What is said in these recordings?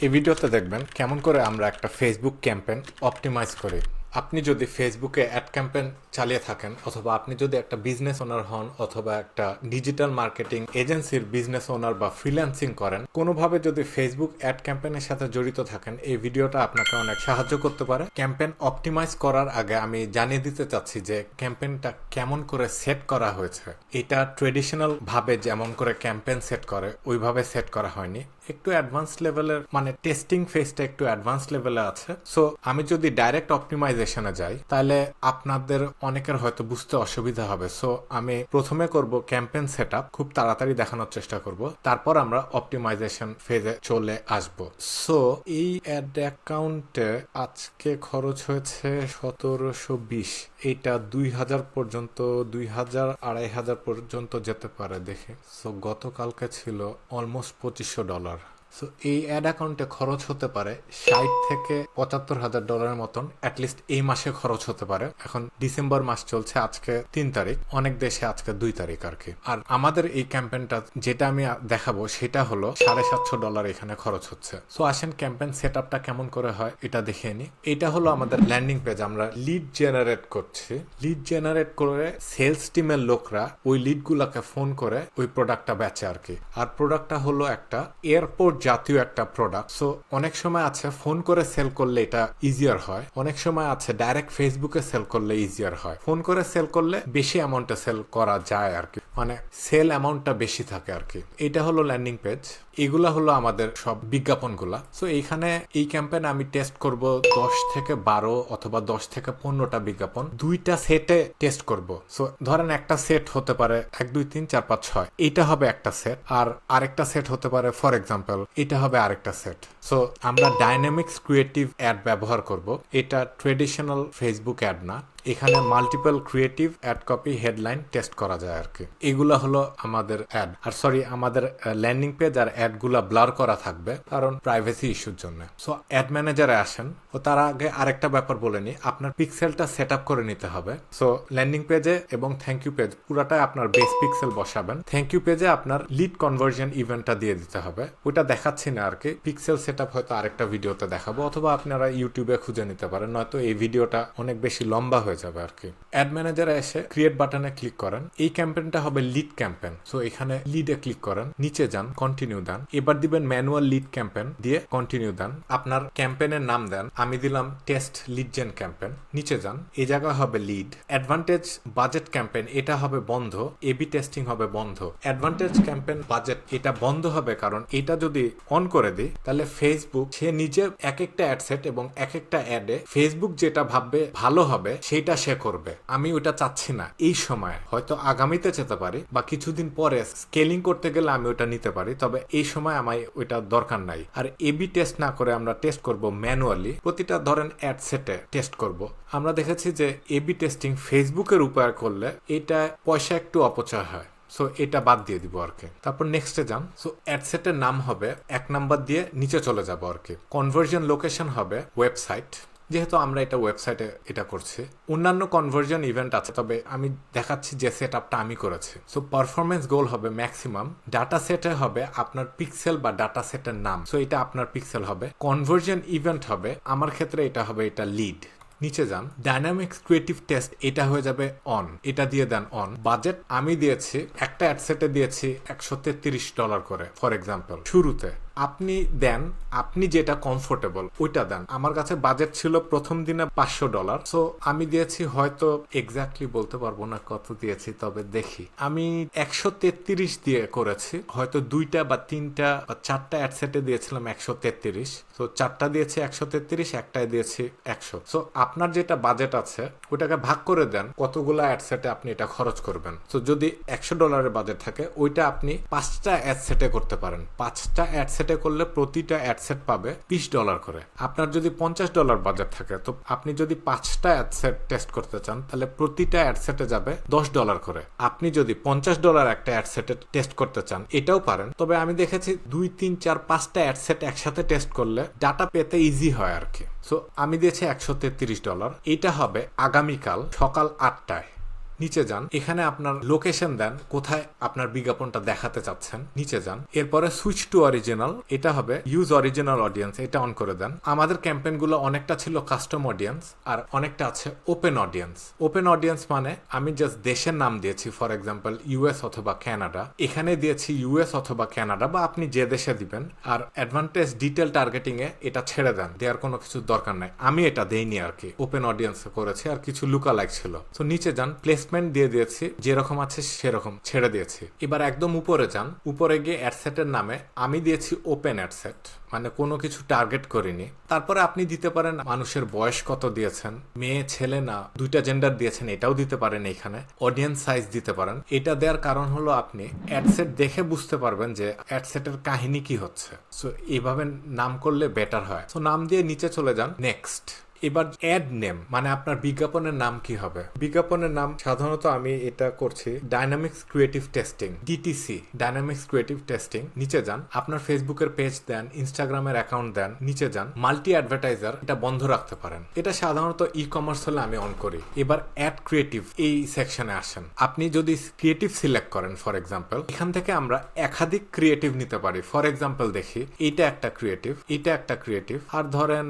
এই ভিডিওতে দেখবেন কেমন করে আমরা একটা ফেসবুক ক্যাম্পেন অপটিমাইজ করি আপনি যদি ফেসবুকে অ্যাড ক্যাম্পেন চালিয়ে থাকেন, অথবা আপনি যদি একটা বিজনেস ওনার হন, অথবা একটা ডিজিটাল মার্কেটিং এজেন্সির বিজনেস ওনার বা ফ্রিল্যান্সিং করেন, কোনোভাবে যদি ফেসবুক অ্যাড ক্যাম্পেনের সাথে জড়িত থাকেন, এই ভিডিওটা আপনাকে অনেক সাহায্য করতে পারে। ক্যাম্পেন অপটিমাইজ করার আগে আমি জানিয়ে দিতে চাচ্ছি যে ক্যাম্পেনটা কেমন করে সেট করা হয়েছে। এটা ট্রেডিশনাল ভাবে যেমন করে ক্যাম্পেন সেট করে, ওইভাবে সেট করা হয়নি। একটু অ্যাডভান্স লেভেলের মানে টেস্টিং ফেজটা একটু অ্যাডভান্স লেভেলে আছে। সো আমি যদি ডাইরেক্ট অপটিমাইজেশনে যাই, তাহলে আপনাদের অনেকের হয়তো বুঝতে অসুবিধা হবে। সো আমি প্রথমে করব ক্যাম্পেন সেট খুব তাড়াতাড়ি দেখানোর চেষ্টা করব। তারপর আমরা অপটিমাইজেশন ফেজে চলে আসব। সো এই অ্যাড অ্যাকাউন্টে আজকে খরচ হয়েছে সতেরোশো বিশ। এইটা দুই হাজার পর্যন্ত, দুই হাজার আড়াই হাজার পর্যন্ত যেতে পারে দেখে। সো গতকালকে ছিল অলমোস্ট পঁচিশশো ডলার সো এই অ্যাড অ্যাকাউন্টে খরচ হতে পারে ষাট থেকে পঁচাত্তর হাজার ডলারের মতন অ্যাটলিস্ট এই মাসে খরচ হতে পারে। এখন ডিসেম্বর মাস চলছে, আজকে তিন তারিখ, অনেক দেশে আজকে দুই তারিখ আর কি। আর আমাদের এই ক্যাম্পেনটা যেটা আমি দেখাবো, সেটা হলো সাড়ে সাতশো ডলার এখানে খরচ হচ্ছে। সো আসেন ক্যাম্পেন সেট আপটা কেমন করে হয়, এটা দেখে নি। এটা হলো আমাদের ল্যান্ডিং পেজ আমরা লিড জেনারেট করছি। লিড জেনারেট করে সেলস টিমের লোকরা ওই লিড গুলাকে ফোন করে ওই প্রোডাক্টটা বেচে আর কি। আর প্রোডাক্টটা হলো একটা এয়ারপোর্ট জাতীয় একটা প্রোডাক্ট সো অনেক সময় আছে ফোন করে সেল করলে এটা ইজিয়ার হয়। অনেক সময় আছে ডাইরেক্ট ফেসবুকে সেল করলে ইজিয়ার হয়। ফোন করে সেল করলে বেশি অ্যামাউন্টে সেল করা যায় আর কি। মানে সেল অ্যামাউন্টটা বেশি থাকে আর কি। এটা হলো ল্যান্ডিং পেজ এগুলা হলো আমাদের সব বিজ্ঞাপনগুলা। সো এইখানে এই ক্যাম্পেন আমি টেস্ট করব দশ থেকে বারো অথবা দশ থেকে পনেরোটা বিজ্ঞাপন। দুইটা সেটে টেস্ট করব। সো ধরেন একটা সেট হতে পারে এক, দুই, তিন, চার, পাঁচ, ছয়। এটা হবে একটা সেট আর আরেকটা সেট হতে পারে ফর এক্সাম্পল এটা হবে আরেকটা সেট সো আমরা ডাইনামিক্স ক্রিয়েটিভ অ্যাড ব্যবহার করব। এটা ট্রেডিশনাল ফেসবুক অ্যাড না। এখানে multiple creative ad copy headline test করা যায় আর কি। এগুলা হলো আমাদের অ্যাড আর সরি আমাদের ল্যান্ডিং পেজ আর অ্যাডগুলা ব্লার করা থাকবে কারণ প্রাইভেসি ইস্যুর জন্য। সো অ্যাড ম্যানেজারে আসেন ও তার আগে আরেকটা ব্যাপার বলে নি আপনার পিক্সেলটা সেট আপ করে নিতে হবে। সো ল্যান্ডিং পেজে এবং থ্যাংক ইউ পেজ পুরাটাই আপনার বেস পিক্সেল বসাবেন। থ্যাংক ইউ পেজে আপনার লিড কনভার্জন ইভেন্টটা দিয়ে দিতে হবে। ওইটা দেখাচ্ছি না আর কি। পিক্সেল সেট আপ হয়তো আরেকটা ভিডিওতে দেখাবো, অথবা আপনারা ইউটিউবে খুঁজে নিতে পারেন। নয়তো এই ভিডিওটা অনেক বেশি লম্বা হয়ে যাবে আর কি। অ্যাড ম্যানেজারে এসে ক্রিয়েট বাটনে ক্লিক করেন। এই ক্যাম্পেনটা হবে লিড ক্যাম্পেন সো এখানে লিডে ক্লিক করেন। নিচে যান কন্টিনিউ দেন। এবার দিবেন ম্যানুয়াল লিড ক্যাম্পেন দিয়ে কন্টিনিউ দেন। আপনার ক্যাম্পেনের নাম দেন। আমি দিলাম টেস্ট লিড জেন ক্যাম্পেন নিচে যান। এই জায়গা হবে লিড অ্যাডভান্টেজ বাজেট ক্যাম্পেন এটা হবে বন্ধ। এবি টেস্টিং হবে বন্ধ। অ্যাডভান্টেজ ক্যাম্পেন বাজেট এটা বন্ধ হবে কারণ এটা যদি অন করে দিই, তাহলে ফেসবুক সে নিজে এক একটা অ্যাড সেট এবং এক একটা অ্যাডে ফেসবুক যেটা ভাববে ভালো হবে সেটা সে করবে। আমি ওটা চাচ্ছি না। এই সময় হয়তো আগামীতে যেতে পারি বা কিছুদিন পরে স্কেলিং করতে গেলে আমি ওটা নিতে পারি, তবে এই সময় আমায় ওইটা দরকার নাই। আর এবি টেস্ট না করে আমরা টেস্ট করব ম্যানুয়ালি প্রতিটা ধরেন অ্যাড সেটে টেস্ট করব। আমরা দেখেছি যে এবি টেস্টিং ফেসবুকের উপায় করলে এটা পয়সা একটু অপচয় হয়। সো এটা বাদ দিয়ে দিব আর কি। তারপর নেক্সটে যান। সো অ্যাডসেটের নাম হবে, এক নাম্বার দিয়ে নিচে চলে যাব আর কি। কনভার্জন লোকেশন হবে ওয়েবসাইট যেহেতু আমরা এটা ওয়েবসাইটে এটা করছি, অন্যান্য কনভার্জন ইভেন্ট আছে, তবে আমি দেখাচ্ছি যে সেট আপটা আমি করেছি। সো পারফরমেন্স গোল হবে ম্যাক্সিমাম ডাটা সেটে হবে আপনার পিক্সেল বা ডাটা সেটের নাম। সো এটা আপনার পিক্সেল হবে। কনভার্জন ইভেন্ট হবে, আমার ক্ষেত্রে এটা হবে এটা লিড নিচে যান। ডাইনামিক্স ক্রিয়েটিভ টেস্ট এটা হয়ে যাবে অন এটা দিয়ে দেন অন বাজেট আমি দিয়েছি, একটা অ্যাডসেটে দিয়েছি একশো তেত্রিশ ডলার করে ফর এক্সাম্পল শুরুতে। আপনি দেন, আপনি যেটা কমফোর্টেবল ওইটা দেন। আমার কাছে বাজেট ছিল প্রথম দিনে পাঁচশো ডলার সো আমি দিয়েছি হয়তো এক্স্যাক্টলি বলতে পারব না কত দিয়েছি, তবে দেখি। আমি একশো তেত্রিশ দিয়ে করেছি, হয়তো দুইটা বা তিনটা বা চারটা অ্যাডসেটে দিয়েছিলাম একশো তেত্রিশ। তো চারটা দিয়েছি একশো তেত্রিশ, একটাই দিয়েছি একশো। সো আপনার যেটা বাজেট আছে, ওইটাকে ভাগ করে দেন, কতগুলো অ্যাডসেটে আপনি এটা খরচ করবেন। তো যদি একশো ডলারের বাজেট থাকে, ওইটা আপনি পাঁচটা অ্যাডসেটে করতে পারেন। পাঁচটা অ্যাডসেটে করলে প্রতিটা অ্যাডসেট পাবে বিশ ডলার করে। আপনার যদি পঞ্চাশ ডলার বাজেট থাকে, তো আপনি যদি পাঁচটা অ্যাডসেট টেস্ট করতে চান, তাহলে প্রতিটা অ্যাডসেটে যাবে দশ ডলার করে। আপনি যদি পঞ্চাশ ডলার একটা অ্যাডসেটে টেস্ট করতে চান, এটাও পারেন। তবে আমি দেখেছি দুই, তিন, চার, পাঁচটা অ্যাডসেট একসাথে টেস্ট করলে ডাটা পেতে ইজি হয় আর কি। সো আমি দিয়েছি একশো তেত্রিশ ডলার। এটা হবে আগামীকাল সকাল আটটায়। নিচে যান। এখানে আপনার লোকেশন দেন, কোথায় আপনার বিজ্ঞাপনটা দেখাতে চাচ্ছেন, নিচে যান। এরপরে সুইচ টু অরিজিনাল এটা হবে ইউজ অরিজিনাল অডিয়েন্স এটা অন করে দেন। আমাদের ক্যাম্পেইনগুলো অনেকটা ছিল কাস্টম অডিয়েন্স আর অনেকটা আছে ওপেন অডিয়েন্স ওপেন অডিয়েন্স মানে আমি জাস্ট দেশের নাম দিয়েছি ফর এক্সাম্পল ইউএস অথবা কানাডা এখানে দিয়েছি ইউএস অথবা কানাডা বা আপনি যে দেশে দিবেন, আর অ্যাডভান্টেজ ডিটেল টার্গেটিং এ এটা ছেড়ে দেন, দেওয়ার কোনো কিছু দরকার নাই। আমি এটা দেইনি আর কি। ওপেন অডিয়েন্স করেছি, আর কিছু লুকা লাইক ছিল। তো নিচে যান প্লেসমেন্ট দিয়ে দিয়েছি, যেরকম আছে সেরকম ছেড়ে দিয়েছি। এবার একদম উপরে যান। উপরে গিয়ে অ্যাডসেটের নামে আমি দিয়েছি ওপেন অ্যাডসেট মানে কোনো কিছু টার্গেট করিনি। তারপরে আপনি দিতে পারেন মানুষের বয়স কত দিয়েছেন, মেয়ে, ছেলে না, দুইটা জেন্ডার দিয়েছেন, এটাও দিতে পারেন এখানে। অডিয়েন্স সাইজ দিতে পারেন। এটা দেওয়ার কারণ হলো আপনি অ্যাডসেট দেখে বুঝতে পারবেন যে অ্যাডসেটের কাহিনী কি হচ্ছে। সো এইভাবে নাম করলে বেটার হয়। সো নাম দিয়ে নিচে চলে যান। নেক্সট এবার অ্যাড নেম মানে আপনার বিজ্ঞাপনের নাম কি হবে? বিজ্ঞাপনের নাম, সাধারণত আমি এটা করছি dynamics creative testing DTC dynamics creative testing নিচে যান, আপনার ফেসবুকের পেজ দেন ইনস্টাগ্রামের অ্যাকাউন্ট দেন, নিচে যান মাল্টি অ্যাডভার্টাইজার এটা বন্ধ রাখতে পারেন। এটা সাধারণত ই কমার্স হলে আমি অন করি। এবার অ্যাড ক্রিয়েটিভ এই সেকশনে আসেন। আপনি যদি ক্রিয়েটিভ সিলেক্ট করেন ফর এক্সাম্পল এখান থেকে আমরা একাধিক ক্রিয়েটিভ নিতে পারি। ফর এক্সাম্পল দেখি এটা একটা ক্রিয়েটিভ এটা একটা ক্রিয়েটিভ আর ধরেন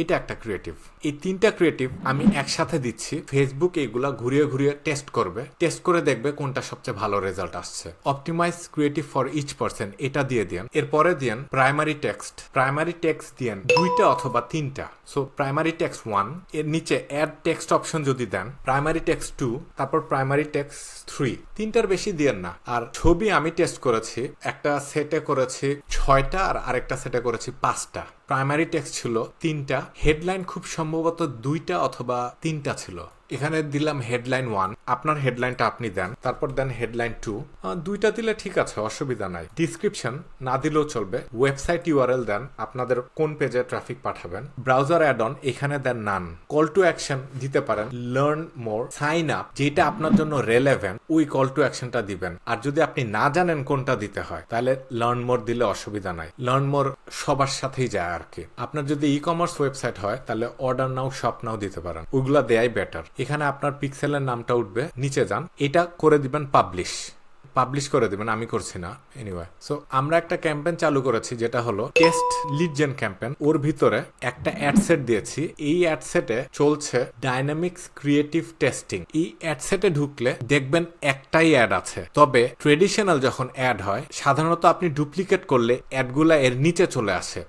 এটা একটা ক্রিয়েটিভ এই তিনটা ক্রিয়েটিভ আমি একসাথে দিচ্ছি। ফেসবুক এইগুলা ঘুরিয়ে ঘুরিয়ে টেস্ট করবে। টেস্ট করে দেখবে কোনটা সবচেয়ে ভালো রেজাল্ট আসছে। Optimise creative for each person এটা দিয়ে দিন এরপরে দিন প্রাইমারি টেক্সট প্রাইমারি টেক্সট দিয়েন দুইটা অথবা তিনটা। সো প্রাইমারি টেক্সট ওয়ানের নিচে অ্যাড টেক্সট অপশন যদি দেন প্রাইমারি টেক্সট টু তারপর প্রাইমারি টেক্সট থ্রি তিনটার বেশি দিয়েন না। আর ছবি আমি টেস্ট করেছি, একটা সেটে করেছি ছয়টা আর আরেকটা সেটে করেছি পাঁচটা। প্রাইমারি টেক্সট ছিল তিনটা হেডলাইন খুব সম্ভবত দুইটা অথবা তিনটা ছিল। এখানে দিলাম হেডলাইন ওয়ান আপনার হেডলাইনটা আপনি দেন, তারপর দেন হেডলাইন টু দুইটা দিলে ঠিক আছে, অসুবিধা নাই। ডিসক্রিপশন না দিলেও চলবে। ওয়েবসাইট ইউআরএল দেন, আপনাদের কোন পেজে ট্রাফিক পাঠাবেন। ব্রাউজার অ্যাড অন এখানে দেন নান কল টু অ্যাকশন দিতে পারেন। লার্ন মোর সাইন আপ যেটা আপনার জন্য রেলেভেন্ট ওই কল টু অ্যাকশনটা দিবেন। আর যদি আপনি না জানেন কোনটা দিতে হয়, তাহলে লার্ন মোর দিলে অসুবিধা নাই। লার্ন মোর সবার সাথেই যায় আর কি। আপনার যদি ই কমার্স ওয়েবসাইট হয়, তাহলে অর্ডার নাও শপ নাও দিতে পারেন। ওইগুলা দেয়াই বেটার এখানে আপনার পিক্সেলের নামটা উঠবে নিচে যান। এটা করে দিবেন পাবলিশ পাবলিশ করে দিবেন, আমি করছি না এনিওয়ে সো আমরা একটা ক্যাম্পেইন চালু করেছি, যেটা হলো টেস্ট লিড জেন ক্যাম্পেইন ওর ভিতরে একটা অ্যাডসেট দিয়েছি। এই অ্যাডসেটে চলছে ডাইনামিক্স ক্রিয়েটিভ টেস্টিং এই অ্যাডসেটে ঢুকলে দেখবেন একটাই অ্যাড আছে। তবে ট্রেডিশনাল যখন অ্যাড হয়, সাধারণত আপনি ডুপ্লিকেট করলে অ্যাডগুলা এর নিচে চলে আসে।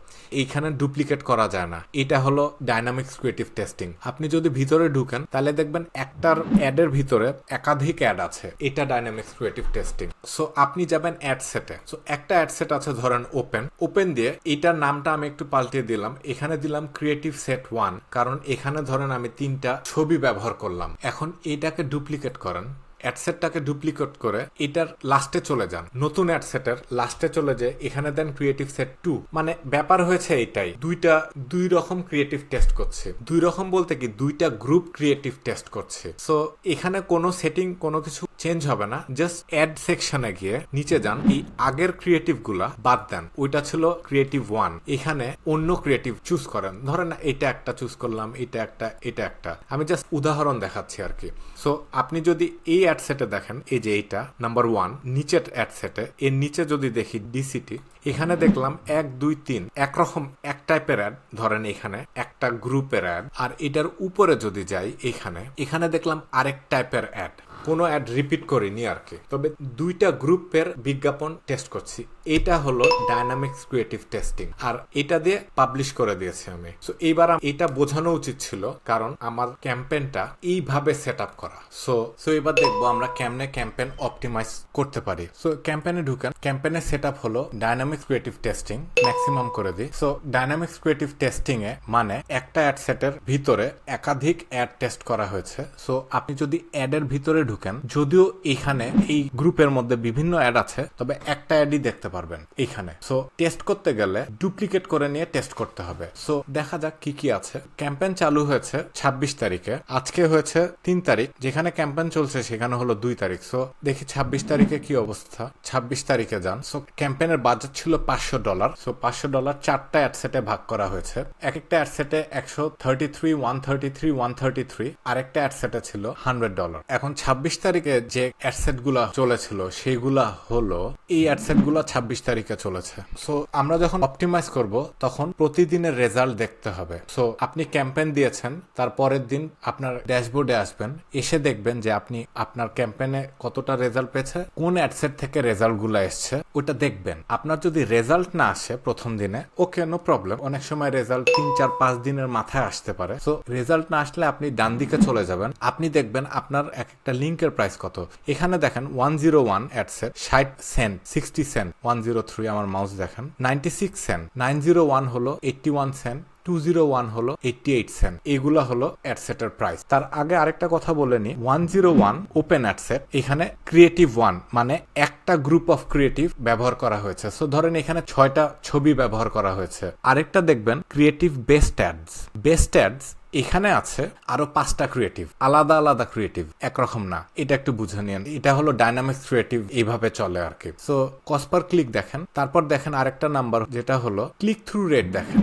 এইখানে ডুপ্লিকেট করা যায় না। এটা হলো ডাইনামিক্স ক্রিয়েটিভ টেস্টিং আপনি যদি ভিতরে ঢুকেন, তাহলে দেখবেন একটার অ্যাডের ভিতরে একাধিক অ্যাড আছে। এটা ডাইনামিক্স ক্রিয়েটিভ টেস্টিং সো আপনি যাবেন অ্যাড সেটে সো একটা অ্যাড সেট আছে, ধরেন ওপেন ওপেন দিয়ে এটার নামটা আমি একটু পাল্টিয়ে দিলাম। এখানে দিলাম ক্রিয়েটিভ সেট ওয়ান কারণ এখানে ধরেন আমি তিনটা ছবি ব্যবহার করলাম। এখন এটাকে ডুপ্লিকেট করেন। অ্যাডসেটটাকে ডুপ্লিকেট করে এটার লাস্টে চলে যান। নতুন অ্যাডসেটের লাস্টে চলে যায় এখানে দেন ক্রিয়েটিভ সেট টু মানে ব্যাপার হয়েছে এটাই, দুইটা, দুই রকম ক্রিয়েটিভ টেস্ট করছে। দুই রকম বলতে কি, দুইটা গ্রুপ ক্রিয়েটিভ টেস্ট করছে। সো এখানে কোনো সেটিং কোনো কিছু চেঞ্জ হবে না। জাস্ট অ্যাড সেকশনে গিয়ে নিচে যান। এই আগের ক্রিয়েটিভগুলা বাদ দেন। ওইটা ছিল ক্রিয়েটিভ ওয়ান এখানে অন্য ক্রিয়েটিভ চুজ করেন। ধরেন এটা একটা চুজ করলাম, এটা একটা এটা একটা। আমি জাস্ট উদাহরণ দেখাচ্ছি আর কি। সো আপনি যদি এই অ্যাড সেটে দেখেন, এই যে এইটা নাম্বার ওয়ান নিচের অ্যাড সেটে এর নিচে যদি দেখি ডিসিটি এখানে দেখলাম এক, দুই, তিন, একরকম এক টাইপের অ্যাড ধরেন এখানে একটা গ্রুপের অ্যাড আর এটার উপরে যদি যাই এখানে এখানে দেখলাম আরেক টাইপের অ্যাড কোনো অ্যাড রিপিট করিনি আর কি। তবে দুইটা গ্রুপের বিজ্ঞাপন টেস্ট করছি। এটা হলো ডাইনামিক্স ক্রিয়েটিভ টেস্টিং আর এটা দিয়ে পাবলিশ করে দিয়েছি আমি। সো এইবার এটা বোঝানো উচিত ছিল, কারণ আমার ক্যাম্পেইনটা এইভাবে সেট আপ করা। সো সো এবার দেখব আমরা কেমনে ক্যাম্পেইন অপটিমাইজ করতে পারি। সো ক্যাম্পেইনে ঢুকেন। ক্যাম্পেইনের সেট আপ হলো ডাইনামিক্স ক্রিয়েটিভ টেস্টিং ম্যাক্সিমাম করে দিই। সো ডাইনামিক্স ক্রিয়েটিভ টেস্টিং এ মানে একটা অ্যাড সেটের ভিতরে একাধিক অ্যাড টেস্ট করা হয়েছে। সো আপনি যদি অ্যাডের ভিতরে ঢুকেন, যদিও এখানে এই গ্রুপের মধ্যে বিভিন্ন অ্যাড আছে, তবে একটা অ্যাডই দেখতে পারবেন এখানে। সো টেস্ট করতে গেলে ডুপ্লিকেট করে নিয়ে টেস্ট করতে হবে। সো দেখা যাক কি কি আছে। ক্যাম্পেইন চালু হয়েছে ২৬ তারিখে। আজকে হয়েছে তিন তারিখ। যেখানে ক্যাম্পেইন চলছে সেখানে হলো দুই তারিখ। সো দেখি ২৬ তারিখে কি অবস্থা। ২৬ তারিখে যান। সো ক্যাম্পেইনের বাজেট ছিল পাঁচশো ডলার সো পাঁচশো ডলার চারটা অ্যাডসেটে ভাগ করা হয়েছে। এক একটা অ্যাডসেটে একশো thirty three one thirty three one thirty three আরেকটা অ্যাডসেটে ছিল হান্ড্রেড ডলার এখন ছাব্বিশ তারিখে যে অ্যাডসেটগুলা চলেছিল, সেগুলা হলো এই অ্যাডসেটগুলা ছাব্বিশ তারিখে চলেছে। সো আমরা যখন অপটিমাইজ করব, তখন প্রতিদিনের রেজাল্ট দেখতে হবে। সো আপনি ক্যাম্পেইন দিয়েছেন, তার পরের দিন আপনার ড্যাশবোর্ডে আসবেন, এসে দেখবেন যে আপনি আপনার ক্যাম্পেইনে কতটা রেজাল্ট পেয়েছে, কোন অ্যাডসেট থেকে রেজাল্টগুলো এসছে, ওটা দেখবেন। আপনার যদি রেজাল্ট না আসে প্রথম দিনে ওকে নো প্রবলেম অনেক সময় রেজাল্ট তিন, চার, পাঁচ দিনের মাথায় আসতে পারে। সো রেজাল্ট না আসলে আপনি ডান দিকে চলে যাবেন। আপনি দেখবেন আপনার এক একটা লিঙ্কের প্রাইস কত। এখানে দেখেন one zero one ad set ষাট cent sixty cent one zero three আমার মাউস দেখেন। Ninety six cent nine zero one হলো eighty one cent two zero one হলো এইটটি এইট সেন্ট এগুলো হলো অ্যাডসেটের প্রাইস তার আগে আরেকটা কথা বলে নি। One zero one open ad set, এখানে ক্রিয়েটিভ ওয়ান মানে একটা গ্রুপ অফ ক্রিয়েটিভ ব্যবহার করা হয়েছে। সো ধরেন এখানে ছয়টা ছবি ব্যবহার করা হয়েছে। আরেকটা দেখবেন creative best ads best ads এখানে আছে আরও পাঁচটা ক্রিয়েটিভ আলাদা আলাদা ক্রিয়েটিভ একরকম না। এটা একটু বুঝে নিন এটা হলো ডাইনামিক্স ক্রিয়েটিভ এইভাবে চলে আর কি। সো কসপার ক্লিক দেখেন। তারপর দেখেন আরেকটা নাম্বার যেটা হলো ক্লিক থ্রু রেট দেখেন।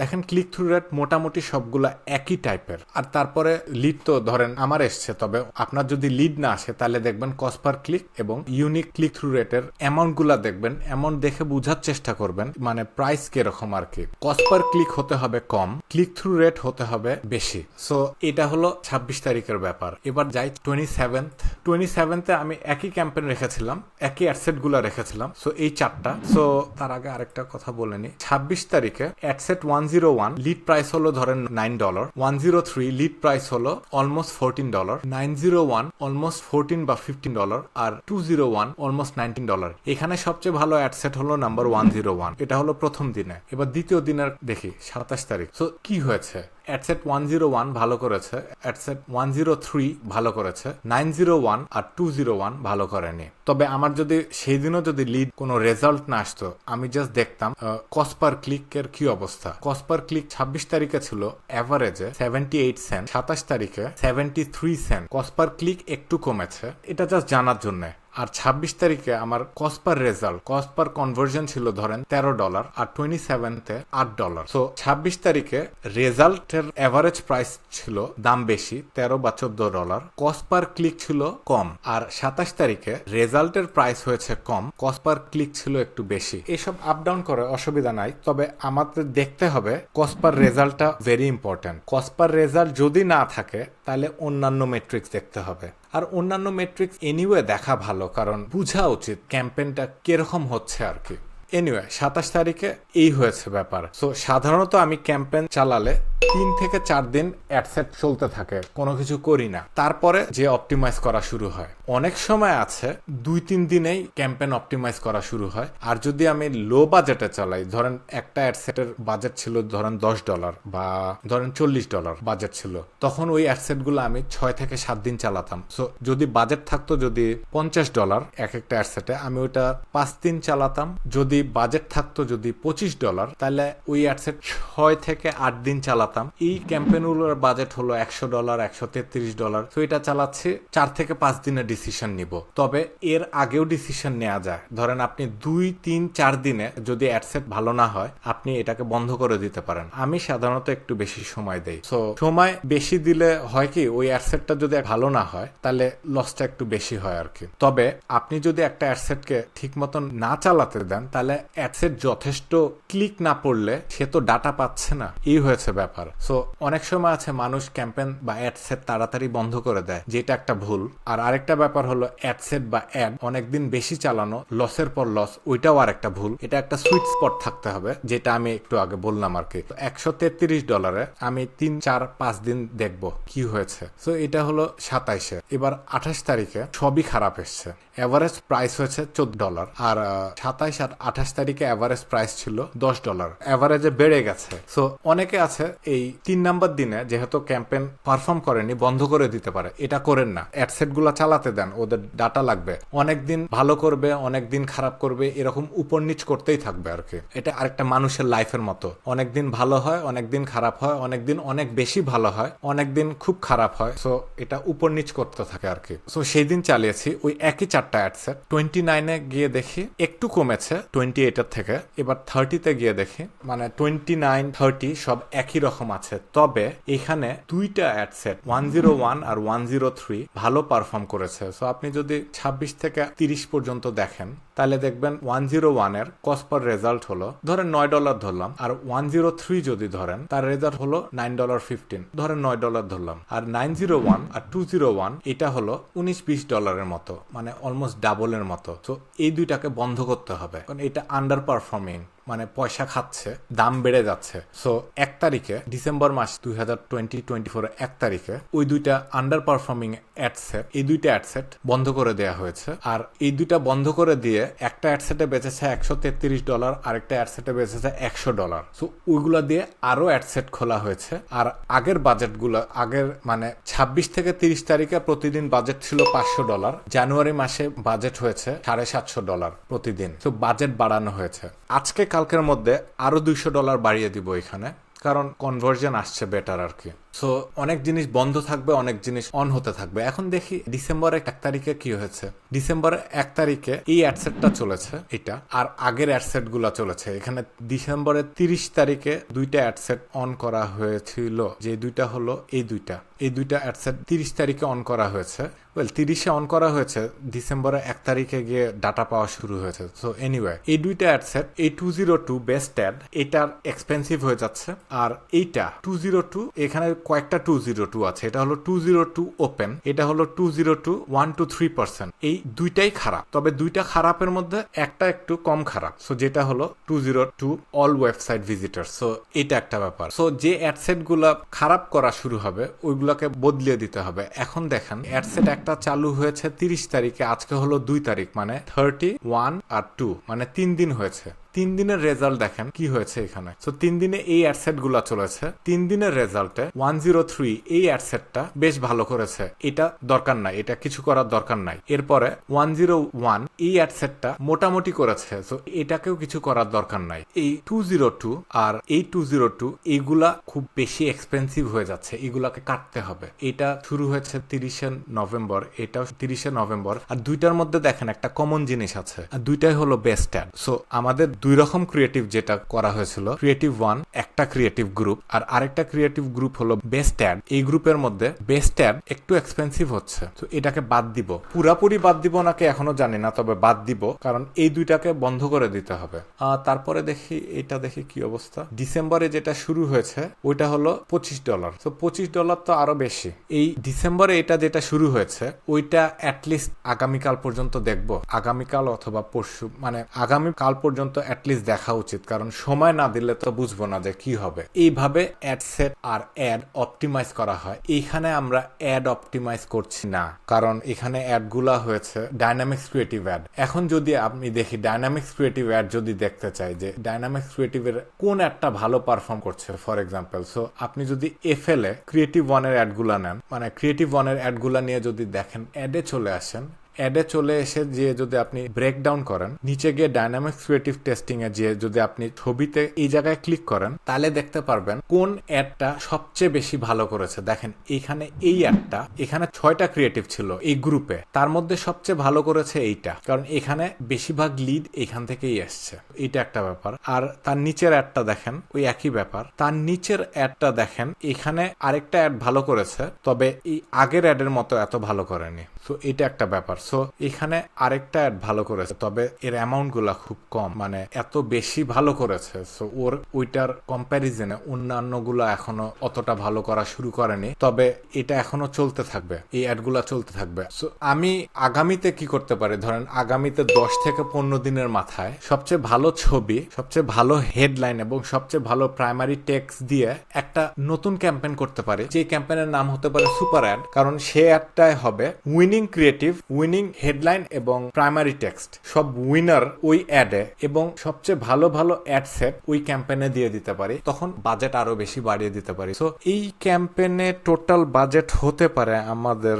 দেখেন ক্লিক থ্রু রেট মোটামুটি সবগুলা একই টাইপের আর তারপরে লিড তো ধরেন আমার এসছে, তবে আপনার যদি লিড না আসে, তাহলে দেখবেন কস্ট পার ক্লিক এবং ইউনিক ক্লিক থ্রু রেটের অ্যামাউন্টগুলা দেখবেন অ্যামাউন্ট দেখে বোঝার চেষ্টা করবেন মানে প্রাইস কীরকম আর কি। কস্ট পার ক্লিক হতে হবে কম ক্লিক থ্রু রেট হতে হবে বেশি। সো এটা হলো ছাব্বিশ তারিখের ব্যাপার। এবার যাই টোয়েন্টি সেভেন্থ টোয়েন্টি সেভেন্থে আমি একই ক্যাম্পেন রেখেছিলাম, একই অ্যাডসেটগুলা রেখেছিলাম সো এই চারটা। সো তার আগে আরেকটা কথা বলে নি ছাব্বিশ তারিখে ad set one zero one lead price হলো ধরেন nine dollar one zero three lead price হলো almost fourteen dollar nine zero one almost fourteen বা ফিফটিন ডলার আর two zero one almost nineteen dollar এখানে সবচেয়ে ভালো অ্যাডসেট হলো number one zero one এটা হলো প্রথম দিনে। এবার দ্বিতীয় দিনের দেখি, সাতাশ তারিখ। তো কি হয়েছে? অ্যাডসেট ওয়ান জিরো ওয়ান ভালো করেছে অ্যাডসেট ওয়ান জিরো থ্রি ভালো করেছে, নাইন জিরো ওয়ান আর টু জিরো ওয়ান ভালো করেনি। তবে আমার যদি সেই দিনও যদি লিড কোনো রেজাল্ট না আসতো, আমি জাস্ট দেখতাম কসপার পার ক্লিকের কি অবস্থা? কসপার ক্লিক ছাব্বিশ তারিখে ছিল অ্যাভারেজে সেভেন্টি এইট সেন্ট সাতাশ তারিখে seventy three cent cost per click একটু কমেছে, এটা জাস্ট জানার জন্য। আর ছাব্বিশ তারিখে আমার cost per result cost per conversion ছিল ধরেন তেরো ডলার আর টোয়েন্টি সেভেন্থে আট ডলার সো ছাব্বিশ তারিখে রেজাল্টের অ্যাভারেজ প্রাইস ছিল দাম বেশি, তেরো বা চোদ্দ ডলার কস্ট পার ক্লিক ছিল কম আর সাতাশ তারিখে রেজাল্টের প্রাইস হয়েছে কম কসপার ক্লিক ছিল একটু বেশি। এসব আপ ডাউন করে অসুবিধা নাই, তবে আমাদের দেখতে হবে কস্ট পার রেজাল্টটা very important cost per result যদি না থাকে, তাহলে অন্যান্য মেট্রিক্স দেখতে হবে। আর অন্যান্য মেট্রিক্স এনিওয়ে দেখা ভালো, কারণ বোঝা উচিত ক্যাম্পেনটা কীরকম হচ্ছে আর কি। এনিওয়ে সাতাশ তারিখে এই হয়েছে ব্যাপার। সো সাধারণত আমি ক্যাম্পেন চালালে তিন থেকে চার দিন অ্যাডসেট চলতে থাকে, কোনো কিছু করি না। তারপরে যে অপটিমাইজ করা শুরু হয়। অনেক সময় আছে, দুই তিন দিনেই ক্যাম্পেন অপটিমাইজ করা শুরু হয়। আর যদি আমি লো বাজেটে চালাই, ধরেন একটা অ্যাডসেটের বাজেট ছিল ধরেন দশ ডলার বা ধরেন চল্লিশ ডলার বাজেট ছিল, তখন ওই অ্যাডসেটগুলো আমি ছয় থেকে সাত দিন চালাতাম। সো যদি বাজেট থাকতো যদি পঞ্চাশ ডলার এক একটা অ্যাডসেটে আমি ওইটা পাঁচ দিন চালাতাম। যদি বাজেট থাকতো যদি পঁচিশ ডলার তাহলে ওই অ্যাডসেট ছয় থেকে আট দিন চালাতাম। এই ক্যাম্পেইনগুলোর বাজেট হলো একশো ডলার একশো তেত্রিশ ডলার তো এটা চালাচ্ছি, চার থেকে পাঁচ দিনের ডিসিশন নিব। তবে এর আগেও ডিসিশন নেওয়া যায়। ধরেন আপনি দুই, তিন, চার দিনে যদি অ্যাডসেট ভালো না হয়, আপনি এটাকে বন্ধ করে দিতে পারেন। আমি সাধারণত একটু বেশি সময় দেই। সো সময় বেশি দিলে হয় কি, ওই অ্যাডসেটটা যদি ভালো না হয়, তাহলে লসটা একটু বেশি হয় আর কি। তবে আপনি যদি একটা অ্যাডসেটকে ঠিক মতন না চালাতে দেন, তাহলে অ্যাডসেট যথেষ্ট ক্লিক না পড়লে সে তো ডাটা পাচ্ছে না। এই হয়েছে ব্যাপার। সো অনেক সময় আছে মানুষ ক্যাম্পেন বা অ্যাডসেট তাড়াতাড়ি বন্ধ করে দেয়, যেটা একটা ভুল। আর আরেকটা ব্যাপার হলো অ্যাডসেট বা অ্যাড অনেকদিন বেশি চালানো লসের পর লস ওইটাও আর একটা ভুল। এটা একটা সুইট স্পট থাকতে হবে, যেটা আমি একটু আগে বললাম আর কি। একশো তেত্রিশ ডলারে আমি তিন, চার, পাঁচ দিন দেখব কি হয়েছে। সো এটা হলো সাতাইশে। এবার আঠাশ তারিখে সবই খারাপ এসছে। এভারেজ প্রাইস হয়েছে চোদ্দ ডলার আর সাতাইশ আর আঠাশ তারিখে এভারেজ প্রাইস ছিল দশ ডলার এভারেজে বেড়ে গেছে। সো অনেকে আছে এই তিন নাম্বার দিনে যেহেতু ক্যাম্পেইন পারফর্ম করেনি, বন্ধ করে দিতে পারে। এটা করেন না। অ্যাডসেটগুলা চালাতে দেন দেন ওদের ডাটা লাগবে। অনেকদিন ভালো করবে অনেকদিন খারাপ করবে, এরকম উপর নিচ করতেই থাকবে আর কি। এটা আরেকটা মানুষের লাইফের মতো। অনেকদিন ভালো হয় অনেকদিন খারাপ হয় অনেকদিন অনেক বেশি ভালো হয় অনেকদিন খুব খারাপ হয়। সো এটা উপর নিচ করতে থাকে আর কি। সো সেই দিন চালিয়েছি ওই একই চারটা অ্যাডসেট টোয়েন্টি নাইনে গিয়ে দেখি একটু কমেছে টোয়েন্টি এইটের থেকে। এবার থার্টিতে গিয়ে দেখি মানে টোয়েন্টি নাইন থার্টি সব একই রকম। আছে। তবে এখানে দুইটা ad set one zero one আর ওয়ান জিরো থ্রি ভালো পারফর্ম করেছে। সো আপনি যদি ছাব্বিশ থেকে তিরিশ পর্যন্ত দেখেন, তাহলে দেখবেন ওয়ান জিরো ওয়ানের কস্ট পার রেজাল্ট হলো, ধরেন নয় ডলার ধরলাম, আর ওয়ান জিরো থ্রি যদি ধরেন, তার রেজাল্ট হলো নাইন ডলার ফিফটিন ধরেন নয় ডলার ধরলাম। আর নাইন জিরো ওয়ান আর টু জিরো ওয়ান এটা হলো উনিশ বিশ ডলারের মতো মানে অলমোস্ট ডাবলের মতো। তো এই দুইটাকে বন্ধ করতে হবে, কারণ এটা আন্ডার পারফর্মিং মানে পয়সা খাচ্ছে, দাম বেড়ে যাচ্ছে। সো এক তারিখে ডিসেম্বর মাস দুই হাজার টোয়েন্টি টোয়েন্টি ফোর এক তারিখে, ওই দুইটা আন্ডার পারফর্মিং অ্যাডসেট এই দুইটা অ্যাডসেট বন্ধ করে দেওয়া হয়েছে। আর এই দুইটা বন্ধ করে দিয়ে একটা অ্যাডসেটে বেঁচেছে একশো তেত্রিশ ডলার আরেকটা অ্যাডসেটে বেঁচেছে একশো ডলার সো ওইগুলা দিয়ে আরও অ্যাডসেট খোলা হয়েছে। আর আগের বাজেটগুলো আগের মানে ছাব্বিশ থেকে তিরিশ তারিখে প্রতিদিন বাজেট ছিল পাঁচশো ডলার জানুয়ারি মাসে বাজেট হয়েছে সাড়ে সাতশো ডলার প্রতিদিন। তো বাজেট বাড়ানো হয়েছে। আজকে কালকের মধ্যে আরও দুইশো ডলার বাড়িয়ে দিব এখানে কারণ কনভার্জন আসছে বেটার আর কি। সো অনেক জিনিস বন্ধ থাকবে, অনেক জিনিস অন হতে থাকবে। এখন দেখি ডিসেম্বরের এক তারিখে কি হয়েছে। ডিসেম্বরের এক তারিখে এই অ্যাডসেটটা চলেছে, এটা, আর আগের অ্যাডসেটগুলা চলেছে। এখানে ডিসেম্বরের তিরিশ তারিখে দুইটা অ্যাডসেট অন করা হয়েছিল। যে দুইটা হলো এই দুইটা। এই দুইটা অ্যাডসেট তিরিশ তারিখে অন করা হয়েছে। ওয়েল তিরিশে অন করা হয়েছে, ডিসেম্বরের এক তারিখে গিয়ে ডাটা পাওয়া শুরু হয়েছে। সো এনিওয়ে এই দুইটা অ্যাডসেট এই two zero two best ad এটার এক্সপেন্সিভ হয়ে যাচ্ছে। আর এইটা টু জিরো টু এখানে কয়েকটা টু জিরো টু আছে। এটা হলো টু জিরো টু ওপেন এটা হলো two zero two one two three percent এই দুইটাই খারাপ, তবে দুইটা খারাপের মধ্যে একটা একটু কম খারাপ। সো যেটা হলো two zero two all website visitor so এটা একটা ব্যাপার। সো যে অ্যাডসেটগুলা খারাপ করা শুরু হবে, ওইগুলাকে বদলিয়ে দিতে হবে। এখন দেখেন অ্যাডসেট একটা চালু হয়েছে তিরিশ তারিখে, আজকে হলো দুই তারিখ মানে থার্টি ওয়ান আর টু মানে তিন দিন হয়েছে। তিন দিনের রেজাল্ট দেখেন কি হয়েছে এখানে। সো তিন দিনে এই অ্যাডসেটগুলা চলেছে। তিন দিনের রেজাল্টে ওয়ান জিরো থ্রি এই অ্যাডসেটটা বেশ ভালো করেছে। এটা দরকার নাই, এটা কিছু করার দরকার নাই। এরপরে ওয়ান জিরো ওয়ান এই অ্যাডসেটটা মোটামুটি করেছে। সো এটাকেও কিছু করার দরকার নাই। এই টু জিরো টু আর এই টু জিরো টু এইগুলা খুব বেশি এক্সপেন্সিভ হয়ে যাচ্ছে। এগুলাকে কাটতে হবে। এটা শুরু হয়েছে তিরিশে নভেম্বর। এটাও তিরিশে নভেম্বর। আর দুইটার মধ্যে দেখেন একটা কমন জিনিস আছে। আর দুইটাই হলো বেস্ট অ্যাড সো আমাদের দুই রকম ক্রিয়েটিভ যেটা করা হয়েছিল। ক্রিয়েটিভ ওয়ান একটা ক্রিয়েটিভ গ্রুপ আর আরেকটা ক্রিয়েটিভ গ্রুপ হলো বেস্ট অ্যাড এই গ্রুপের মধ্যে বেস্ট অ্যাড একটু এক্সপেন্সিভ হচ্ছে। তো এটাকে বাদ দিব। পুরাপুরি বাদ দিব নাকি এখনও জানি না, তবে বাদ দিব, কারণ এই দুইটাকে বন্ধ করে দিতে হবে। তারপরে দেখি, এটা দেখি কি অবস্থা। ডিসেম্বরে যেটা শুরু হয়েছে, ওইটা হলো পঁচিশ ডলার তো পঁচিশ ডলার তো আরও বেশি। এই ডিসেম্বরে এটা যেটা শুরু হয়েছে, ওইটা অ্যাটলিস্ট আগামীকাল পর্যন্ত দেখব। আগামীকাল অথবা পরশু মানে আগামীকাল পর্যন্ত অ্যাটলিস্ট দেখা উচিত, কারণ সময় না দিলে তো বুঝব না যে কি হবে। এইভাবে অ্যাড সেট আর অ্যাড অপটিমাইজ করা হয়। এইখানে আমরা অ্যাড অপটিমাইজ করছি না, কারণ এখানে অ্যাডগুলা হয়েছে ডাইনামিক্স ক্রিয়েটিভ অ্যাড এখন যদি আপনি দেখি ডাইনামিক্স ক্রিয়েটিভ অ্যাড যদি দেখতে চাই যে ডাইনামিক্স ক্রিয়েটিভের কোন অ্যাডটা ভালো পারফর্ম করছে ফর এক্সাম্পল সো আপনি যদি এফএল এ ক্রিয়েটিভ ওয়ানের অ্যাডগুলা নেন মানে ক্রিয়েটিভ ওয়ানের অ্যাডগুলা নিয়ে যদি দেখেন অ্যাডে চলে আসেন অ্যাডে চলে এসে যে যদি আপনি ব্রেকডাউন করেন, নিচে গিয়ে ডাইনামিক্স ক্রিয়েটিভ টেস্টিং এ যে যদি আপনি ছবিতে এই জায়গায় ক্লিক করেন, তাহলে দেখতে পারবেন কোন অ্যাডটা সবচেয়ে বেশি ভালো করেছে। দেখেন, এখানে এই অ্যাডটা এখানে ছয়টা ক্রিয়েটিভ ছিল এই গ্রুপে তার মধ্যে সবচেয়ে ভালো করেছে এইটা, কারণ এখানে বেশিরভাগ লিড এখান থেকেই এসছে। এইটা একটা ব্যাপার। আর তার নিচের অ্যাডটা দেখেন, ওই একই ব্যাপার। তার নিচের অ্যাডটা দেখেন, এখানে আরেকটা অ্যাড ভালো করেছে, তবে এই আগের অ্যাডের মতো এত ভালো করেনি। সো এটা একটা ব্যাপার। সো এখানে আরেকটা অ্যাড ভালো করেছে, তবে এর অ্যামাউন্টগুলা খুব কম। মানে এত বেশি ভালো করেছে সো ওর ওইটার কম্প্যারিজনে অন্যান্যগুলো এখনও অতটা ভালো করা শুরু করেনি, তবে এটা এখনও চলতে থাকবে, এই অ্যাডগুলা চলতে থাকবে। সো আমি আগামীতে কি করতে পারি? ধরেন আগামীতে দশ থেকে পনেরো দিনের মাথায় সবচেয়ে ভালো ছবি, সবচেয়ে ভালো হেডলাইন এবং সবচেয়ে ভালো প্রাইমারি টেক্স দিয়ে একটা নতুন ক্যাম্পেইন করতে পারি। যে ক্যাম্পেইনের নাম হতে পারে সুপার অ্যাড কারণ সে অ্যাডটাই হবে winning winning creative winning headline এবং প্রাইমারি টেক্সট সব উইনার ওই অ্যাডে এবং সবচেয়ে ভালো ভালো অ্যাড সেট ওই ক্যাম্পেনে দিয়ে দিতে পারি। তখন বাজেট আরও বেশি বাড়িয়ে দিতে পারি। সো এই ক্যাম্পেনে টোটাল বাজেট হতে পারে আমাদের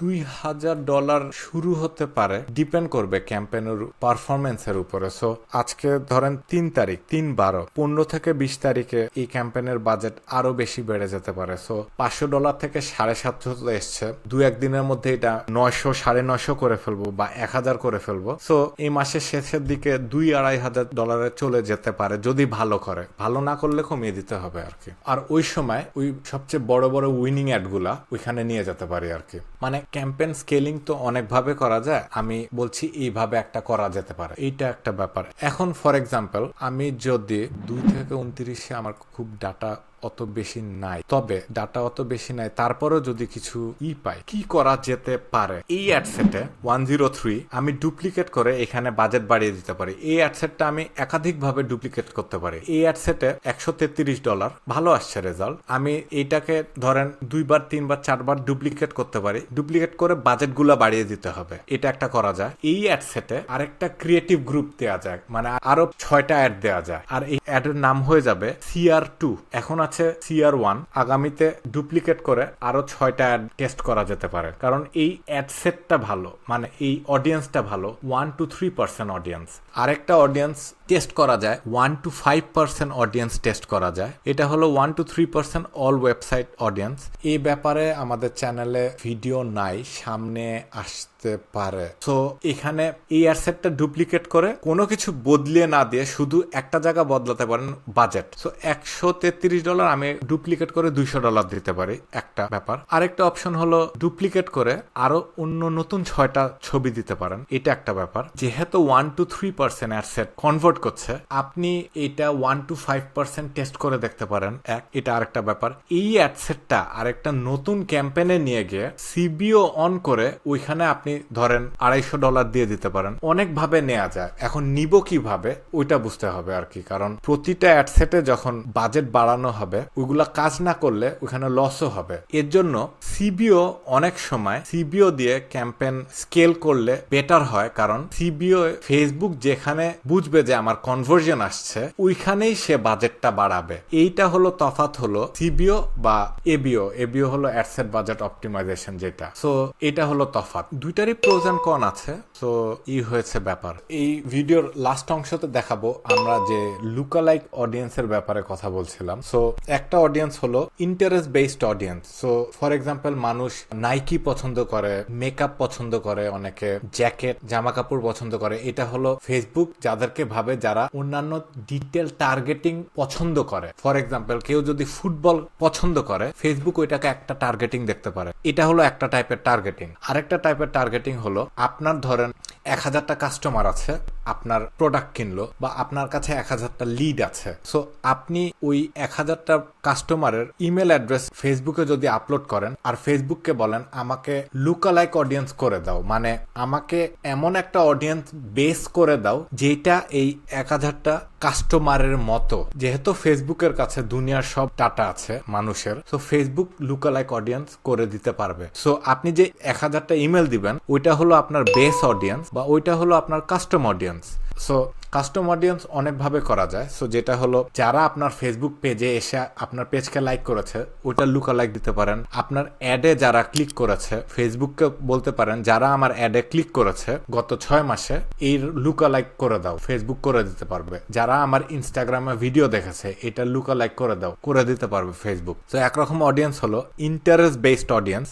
দুই হাজার ডলার শুরু হতে পারে। ডিপেন্ড করবে ক্যাম্পেনের পারফরমেন্সের উপরে। সো আজকে ধরেন তিন তারিখ, তিন বারো, পনেরো থেকে বিশ তারিখে এই ক্যাম্পেনের বাজেট আরও বেশি বেড়ে যেতে পারে। সো পাঁচশো ডলার থেকে সাড়ে সাতশো এসছে। দু একদিনের মধ্যে এটা নয়শো, সাড়ে নয়শো করে ফেলব বা এক হাজার করে ফেলব। সো এই মাসের শেষের দিকে দুই আড়াই হাজার ডলারে চলে যেতে পারে যদি ভালো করে। ভালো না করলে কমিয়ে দিতে হবে আর কি। আর ওই সময় ওই সবচেয়ে বড় বড় উইনিং অ্যাডগুলা ওইখানে নিয়ে যেতে পারি আর কি। মানে ক্যাম্পেন স্কেলিং তো অনেকভাবে করা যায়। আমি বলছি এইভাবে একটা করা যেতে পারে। এইটা একটা ব্যাপার। এখন ফর এক্সাম্পল আমি যদি দুই থেকে উনত্রিশে আমার খুব ডাটা অত বেশি নাই। তবে ডাটা অত বেশি নাই, তারপরেও যদি কিছু ই পাই, কি করা যেতে পারে? এই অ্যাডসেটে ওয়ান জিরো থ্রি আমি ডুপ্লিকেট করে এখানে বাজেট বাড়িয়ে দিতে পারি। এই অ্যাডসেটটা আমি একাধিকভাবে ডুপ্লিকেট করতে পারি। এই অ্যাডসেটে একশো তেত্রিশ ডলার ভালো আসছে রেজাল্ট আমি এইটাকে ধরেন দুইবার, তিনবার, চারবার ডুপ্লিকেট করতে পারি। ডুপ্লিকেট করে বাজেটগুলো বাড়িয়ে দিতে হবে। এটা একটা করা যায়। এই অ্যাডসেটে আরেকটা ক্রিয়েটিভ গ্রুপ দেওয়া যায়। মানে আরও ছয়টা অ্যাড দেওয়া যায়। আর এই অ্যাডের নাম হয়ে যাবে সিআর টু এখন আছে সিআর ওয়ান আগামীতে ডুপ্লিকেট করে আরও ছয়টা অ্যাড টেস্ট করা যেতে পারে। কারণ এই অ্যাড সেটটা ভালো মানে এই অডিয়েন্সটা ভালো one two three percent audience আরেকটা অডিয়েন্স টেস্ট করা যায় one two five percent audience test করা যায়। এটা হলো one two three percent all website audience এই ব্যাপারে আমাদের চ্যানেলে ভিডিও নাই, সামনে আসতে পারে। তো এখানে এই অ্যাডসেটটা ডুপ্লিকেট করে কোনো কিছু বদলিয়ে না দিয়ে শুধু একটা জায়গা বদলাতে পারেন বাজেট সো একশো তেত্রিশ ডলার আমি ডুপ্লিকেট করে দুইশো ডলার দিতে পারি, একটা ব্যাপার। আরেকটা অপশন হলো ডুপ্লিকেট করে আরও অন্য নতুন ছয়টা ছবি দিতে পারেন, এটা একটা ব্যাপার। যেহেতু one two three percent ad set convert করছে, আপনি এটা one two five percent test করে দেখতে পারেন। এক, এটা আরেকটা ব্যাপার। এই অ্যাডসেটটা আরেকটা নতুন ক্যাম্পেনে নিয়ে গিয়ে সিবিও অন করে ওইখানে আপনি ধরেন আড়াইশো ডলার দিয়ে দিতে পারেন। অনেকভাবে নেওয়া যায়। এখন নিব কীভাবে, ওইটা বুঝতে হবে আর কি। কারণ প্রতিটা অ্যাডসেটে যখন বাজেট বাড়ানো হবে, ওইগুলা কাজ না করলে ওখানে লসও হবে। এর জন্য সিবিও অনেক সময় সিবিও দিয়ে ক্যাম্পেন স্কেল করলে বেটার হয়। কারণ সিবিও ফেসবুক যেখানে বুঝবে যে আমার কনভার্জন আসছে, ওইখানেই সে বাজেটটা বাড়াবে। এইটা হলো তফাত হলো সিবিও বা এবিও। এবিও হলো অ্যাডসেট বাজেট অপটিমাইজেশন যেটা। সো এটা হলো তফাত দুইটারই প্রোজ এন্ড কন আছে। সো ই হয়েছে ব্যাপার। এই ভিডিওর লাস্ট অংশতে দেখাবো আমরা যে লুকালাইক অডিয়েন্সের ব্যাপারে কথা বলছিলাম। সো একটা অডিয়েন্স হলো interest based audience so for example মানুষ নাইকি পছন্দ করে মেকআপ পছন্দ করে, অনেকে জ্যাকেট জামা কাপড় পছন্দ করে। এটা হলো ফেসবুক যাদেরকে ভাবে যারা অন্যান্য ডিটেল টার্গেটিং পছন্দ করে। ফর এক্সাম্পল কেউ যদি ফুটবল পছন্দ করে ফেসবুক ওইটাকে একটা টার্গেটিং দেখতে পারে। এটা হলো একটা টাইপের টার্গেটিং আরেকটা টাইপের টার্গেটিং হলো, আপনার ধরেন এক হাজারটা কাস্টমার আছে, আপনার প্রোডাক্ট কিনলো, বা আপনার কাছে এক হাজারটা লিড আছে। সো আপনি ওই এক হাজারটা কাস্টমারের ইমেল অ্যাড্রেস ফেসবুকে যদি আপলোড করেন, আর ফেসবুককে বলেন, আমাকে লুকালাইক অডিয়েন্স করে দাও। মানে আমাকে এমন একটা অডিয়েন্স বেস করে দাও, যেটা এই এক হাজারটা কাস্টমারের মতো। যেহেতু ফেসবুকের কাছে দুনিয়ার সব টাটা আছে মানুষের সো ফেসবুক লুকালাইক অডিয়েন্স করে দিতে পারবে। সো আপনি যে এক হাজারটা ইমেল দিবেন, ওইটা হলো আপনার বেস অডিয়েন্স বা ওইটা হলো আপনার custom audience so custom audience অনেকভাবে করা যায়। সো যেটা হলো, যারা আপনার ফেসবুক পেজে এসে আপনার পেজকে লাইক করেছে, ওইটা লুকা লাইক দিতে পারেন। আপনার অ্যাডে যারা ক্লিক করেছে ফেসবুককে বলতে পারেন, যারা আমার অ্যাডে ক্লিক করেছে, গত ছয় মাসে এই লুকা লাইক করে দাও ফেসবুক করে দিতে পারবে। যারা আমার ইনস্টাগ্রামে ভিডিও দেখেছে, এটা লুকা লাইক করে দাও, করে দিতে পারবে ফেসবুক তো একরকম অডিয়েন্স হলো ইন্টারেস্ট বেসড অডিয়েন্স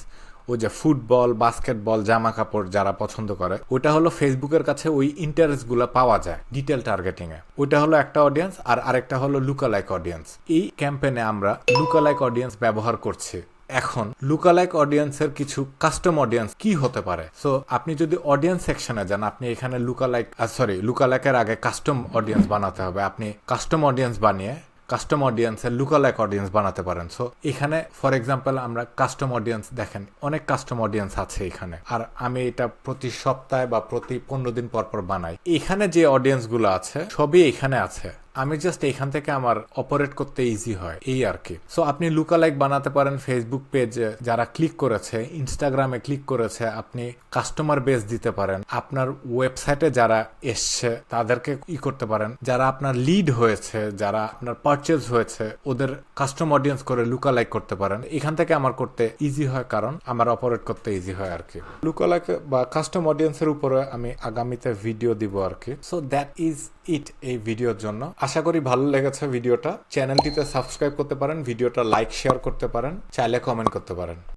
ওই যে ফুটবল, বাস্কেটবল জামা কাপড় যারা পছন্দ করে ওটা হলো ফেসবুকের কাছে ওই ইন্টারেস্টগুলো পাওয়া যায় ডিটেল টার্গেটিং এ। ওইটা হলো একটা অডিয়েন্স আর আরেকটা হলো লুকালাইক অডিয়েন্স এই ক্যাম্পেনে আমরা লুকালাইক অডিয়েন্স ব্যবহার করছি। এখন লুকালাইক অডিয়েন্সের কিছু কাস্টম অডিয়েন্স কি হতে পারে? সো আপনি যদি অডিয়েন্স সেকশনে যান, আপনি এখানে লুকালাইক সরি লুকালাইকের আগে কাস্টম অডিয়েন্স বানাতে হবে। আপনি কাস্টম অডিয়েন্স বানিয়ে কাস্টম অডিয়েন্সের এক অডিয়েন্স বানাতে পারেন। সো এখানে ফর এক্সাম্পল আমরা কাস্টম অডিয়েন্স দেখেন, অনেক কাস্টম অডিয়েন্স আছে এখানে। আর আমি এটা প্রতি সপ্তাহে বা প্রতি পনেরো দিন পর পর বানাই। এখানে যে অডিয়েন্সগুলো আছে, সবই এখানে আছে। আমি জাস্ট এখান থেকে আমার অপারেট করতে ইজি হয়, এই আর কি। সো আপনি লুকালাইক বানাতে পারেন ফেসবুক পেজে যারা ক্লিক করেছে ইনস্টাগ্রামে ক্লিক করেছে, আপনি কাস্টমার বেস দিতে পারেন। আপনার ওয়েবসাইটে যারা এসছে, তাদেরকে ই করতে পারেন। যারা আপনার লিড হয়েছে, যারা আপনার পারচেজ হয়েছে, ওদের কাস্টম অডিয়েন্স করে লুকালাইক করতে পারেন। এখান থেকে আমার করতে ইজি হয়, কারণ আমার অপারেট করতে ইজি হয় আর কি। লুকালাইক বা কাস্টম অডিয়েন্সের উপরে আমি আগামীতে ভিডিও দিব আর কি। সো দ্যাট ইজ ইট এই ভিডিওর জন্য। আশা করি ভালো লেগেছে ভিডিওটা। চ্যানেলটিতে সাবস্ক্রাইব করতে পারেন, ভিডিওটা লাইক শেয়ার করতে পারেন, চাইলে কমেন্ট করতে পারেন।